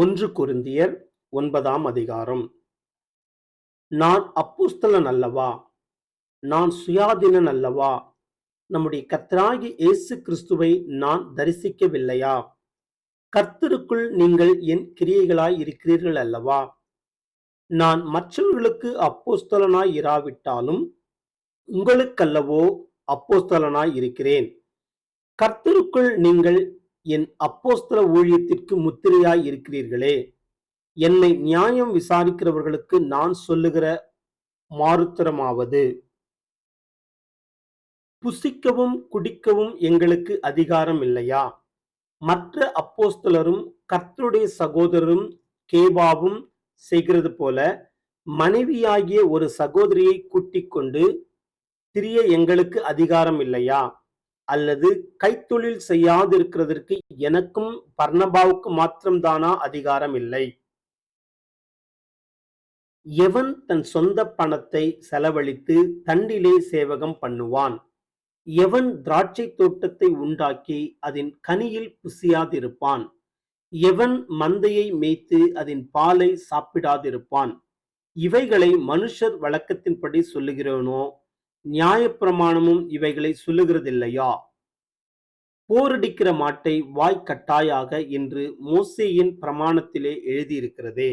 ஒன்று குருந்தியர் ஒன்பதாம் அதிகாரம். நான் அப்போஸ்தலன் அல்லவா? நான் சுயாதீனன் அல்லவா? நம்முடைய கத்ராகி இயேசு கிறிஸ்துவை நான் தரிசிக்கவில்லையா? கர்த்தருக்குள் நீங்கள் என் கிரியைகளாய் இருக்கிறீர்கள் அல்லவா? நான் மற்றவர்களுக்கு அப்போஸ்தலனாய் இராவிட்டாலும் உங்களுக்கல்லவோ அப்போஸ்தலனாய் இருக்கிறேன். கர்த்தருக்குள் நீங்கள் என் அப்போஸ்தல ஊழியத்திற்கு முத்திரையாய் இருக்கிறீர்களே. என்னை நியாயம் விசாரிக்கிறவர்களுக்கு நான் சொல்லுகிற மாறுத்தரமாவது புசிக்கவும் குடிக்கவும் எங்களுக்கு அதிகாரம் இல்லையா? மற்ற அப்போஸ்தலரும் கர்த்தருடைய சகோதரரும் கேபாவும் செய்கிறது போல மனைவியாகிய ஒரு சகோதரியை கூட்டிக் கொண்டு திரிய எங்களுக்கு அதிகாரம் இல்லையா? அல்லது கைத்தொழில் செய்யாதிருக்கிறதற்கு எனக்கும் பர்ணபாவுக்கு மாத்திரம்தானா அதிகாரம் இல்லை எவன் தன் சொந்த பணத்தை செலவழித்து தண்டிலே சேவகம் பண்ணுவான்? எவன் திராட்சை தோட்டத்தை உண்டாக்கி அதன் கனியில் புசியாதிருப்பான்? எவன் மந்தையை மேய்த்து அதன் பாலை சாப்பிடாதிருப்பான்? இவைகளை மனுஷர் வழக்கத்தின்படி சொல்லுகிறோனோ நியாயப்பிரமாணமும் இவைகளை சொல்லுகிறதில்லையா? போரடிக்கிற மாட்டை வாய் கட்டாயாக என்று மோசேயின் பிரமாணத்திலே எழுதியிருக்கிறதே.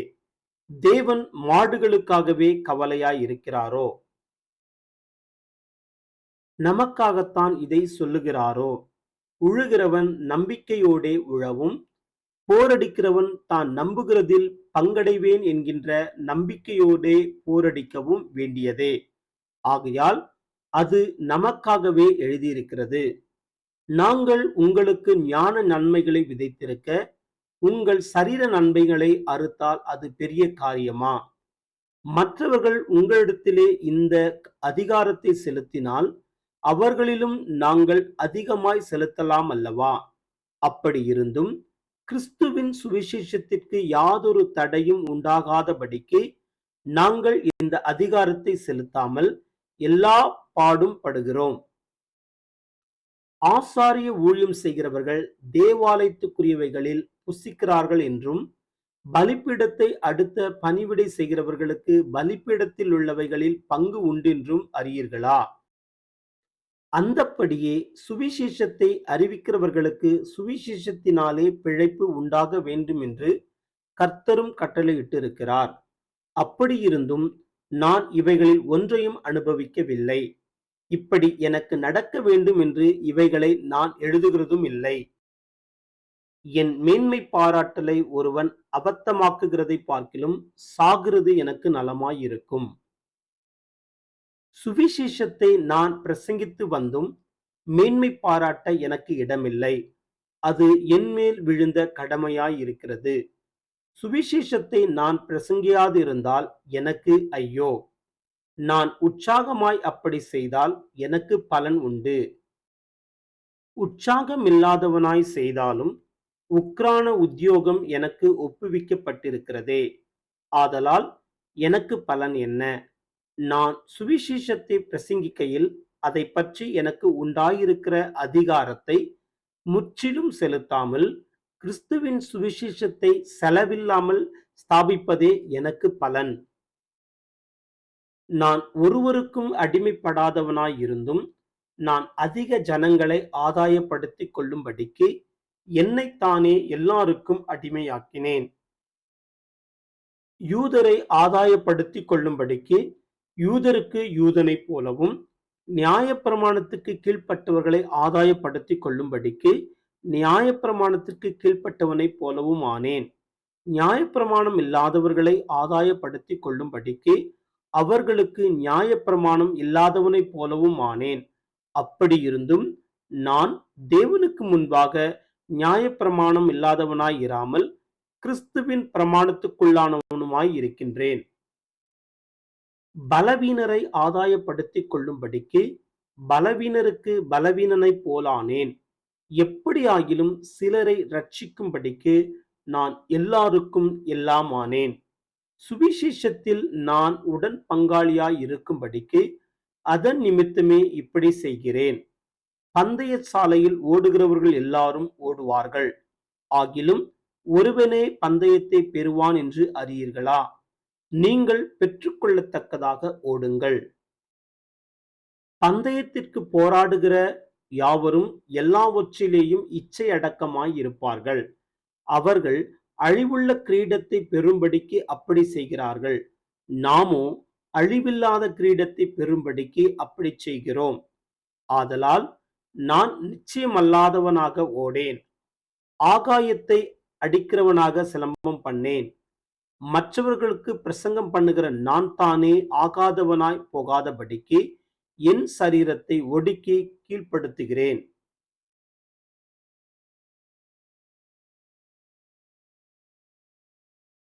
தேவன் மாடுகளுக்காகவே கவலையாய் இருக்கிறாரோ நமக்காகத்தான் இதை சொல்லுகிறாரோ? உழுகிறவன் நம்பிக்கையோடே உழவும் போரடிக்கிறவன் தான் நம்புகிறதில் பங்கடைவேன் என்கின்ற நம்பிக்கையோடே போரடிக்கவும் வேண்டியதே. ஆகையால் அது நமக்காகவே எழுதியிருக்கிறது. நாங்கள் உங்களுக்கு ஞான நன்மைகளை விதைத்திருக்க உங்கள் சரீர நன்மைகளை அறுத்தால் அது பெரிய காரியமா? மற்றவர்கள் உங்களிடத்திலே இந்த அதிகாரத்தை செலுத்தினால் அவர்களிலும் நாங்கள் அதிகமாய் செலுத்தலாம் அல்லவா? அப்படி இருந்தும் கிறிஸ்துவின் சுவிசேஷத்திற்கு யாதொரு தடையும் உண்டாகாதபடிக்கு நாங்கள் இந்த அதிகாரத்தை செலுத்தாமல் எல்லா பாடும் படுகிறோம். ஆசாரிய ஊழியம் செய்கிறவர்கள் தேவாலயத்துக்குரியவைகளில் புசிக்கிறார்கள் என்றும் பலிப்பீடத்தை அடுத்த பணிவிடை செய்கிறவர்களுக்கு பலிப்பீடத்தில் உள்ளவைகளில் பங்கு உண்டென்றும் அறியீர்களா? அந்தப்படியே சுவிசேஷத்தை அறிவிக்கிறவர்களுக்கு சுவிசேஷத்தினாலே பிழைப்பு உண்டாக வேண்டும் என்று கர்த்தரும் கட்டளையிட்டிருக்கிறார். அப்படியிருந்தும் நான் இவைகளில் ஒன்றையும் அனுபவிக்கவில்லை. இப்படி எனக்கு நடக்க வேண்டும் என்று இவைகளை நான் எழுதுகிறதும் இல்லை. என் மேன்மை பாராட்டலை ஒருவன் அபத்தமாக்குகிறதை பார்க்கிலும் சாகிறது எனக்கு நலமாயிருக்கும். சுவிசேஷத்தை நான் பிரசங்கித்து வந்தும் மேன்மை பாராட்ட எனக்கு இடமில்லை. அது என்மேல் விழுந்த கடமையாயிருக்கிறது. சுவிசேஷத்தை நான் பிரசங்கியாதிருந்தால் எனக்கு ஐயோ. நான் உற்சாகமாய் அப்படி செய்தால் எனக்கு பலன் உண்டு. உற்சாகமில்லாதவனாய் செய்தாலும் உக்ரான உத்தியோகம் எனக்கு ஒப்புவிக்கப்பட்டிருக்கிறதே. ஆதலால் எனக்கு பலன் என்ன? நான் சுவிசேஷத்தை பிரசங்கிக்கையில் அதை பற்றி எனக்கு உண்டாயிருக்கிற அதிகாரத்தை முற்றிலும் செலுத்தாமல் கிறிஸ்துவின் சுவிசேஷத்தை செலவில்லாமல் ஸ்தாபிப்பதே எனக்கு பலன். நான் ஒருவருக்கும் அடிமைப்படாதவனாய் இருந்தும் நான் அதிக ஜனங்களை ஆதாயப்படுத்திக் கொள்ளும்படிக்கு என்னைத்தானே எல்லாருக்கும் அடிமையாக்கினேன். யூதரை ஆதாயப்படுத்திக் கொள்ளும்படிக்கு யூதருக்கு யூதனைப் போலவும் நியாயப்பிரமாணத்துக்கு கீழ்ப்பட்டவர்களை ஆதாயப்படுத்திக் கொள்ளும்படிக்கு நியாயப்பிரமாணத்திற்கு கீழ்ப்பட்டவனைப் போலவும் ஆனேன். நியாயப்பிரமாணம் இல்லாதவர்களை ஆதாயப்படுத்திக் கொள்ளும்படிக்கு அவர்களுக்கு நியாயப்பிரமாணம் இல்லாதவனைப் போலவும் ஆனேன். அப்படியிருந்தும் நான் தேவனுக்கு முன்பாக நியாயப்பிரமாணம் இல்லாதவனாய் இராமல் கிறிஸ்துவின் பிரமாணத்துக்குள்ளானவனுமாய் இருக்கின்றேன். பலவீனரை ஆதாயப்படுத்திக் கொள்ளும்படிக்கு பலவீனருக்கு பலவீனனைப் போலானேன். எப்படியாகிலும் சிலரை ரட்சிக்கும்படிக்கு நான் எல்லாருக்கும் எல்லாமானேன். சுவிசேஷத்தில் நான் உடன் பங்காளியாய் இருக்கும்படிக்கு அதன் நிமித்தமே இப்படி செய்கிறேன். பந்தய சாலையில் ஓடுகிறவர்கள் எல்லாரும் ஓடுவார்கள். ஆகிலும் ஒருவனே பந்தயத்தை பெறுவான் என்று அறியீர்களா? நீங்கள் பெற்றுக்கொள்ளத்தக்கதாக ஓடுங்கள். பந்தயத்திற்கு போராடுகிற யாவரும் எல்லாவற்றிலேயும் இச்சை அடக்கமாய் இருப்பார்கள். அவர்கள் அழிவுள்ள கிரீடத்தை பெறும்படிக்கு அப்படி செய்கிறார்கள். நாமோ அழிவில்லாத கிரீடத்தை பெறும்படிக்கு அப்படி செய்கிறோம். ஆதலால் நான் நிச்சயமல்லாதவனாக ஓடேன். ஆகாயத்தை அடிக்கிறவனாக சிலம்பம் பண்ணேன். மற்றவர்களுக்கு பிரசங்கம் பண்ணுகிற நான் தானே ஆகாதவனாய் போகாதபடிக்கு என் சரீரத்தை ஒடுக்கி கீழ்ப்படுத்துகிறேன்.